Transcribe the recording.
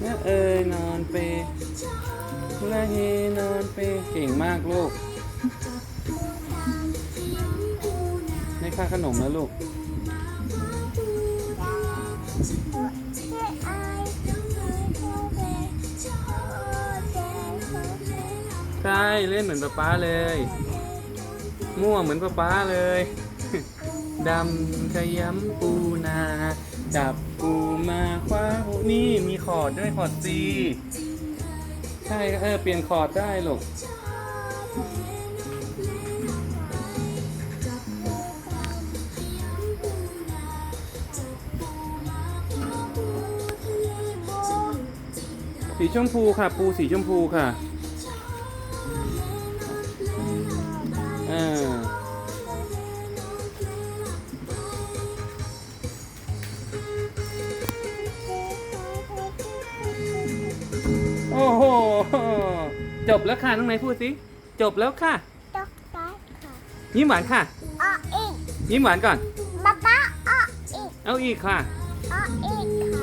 และเอยนอนเปและเฮนอนเปเก่งมากลูกให้ค่าขนมแล้วลูกใช่เล่นเหมือนป๊าป๊าเลย มั่วเหมือนป๊าป๊าเลยดำขยำปูนา จับปูมาคว้า นี่มีคอร์ดด้วยคอร์ดซีใช่เออเปลี่ยนคอร์ดได้ลูกสีชมพูค่ะ ปูสีชมพูค่ะ จบแล้วค่ะน้องไหนพูดสิจบแล้วค่ะตกใจค่ะยิ้มหวานค่ะอ้ออีกยิ้มหวานก่อนป๊าป๊าอ้ออีกเอาอีกค่ะอ้ออีกค่ะอืม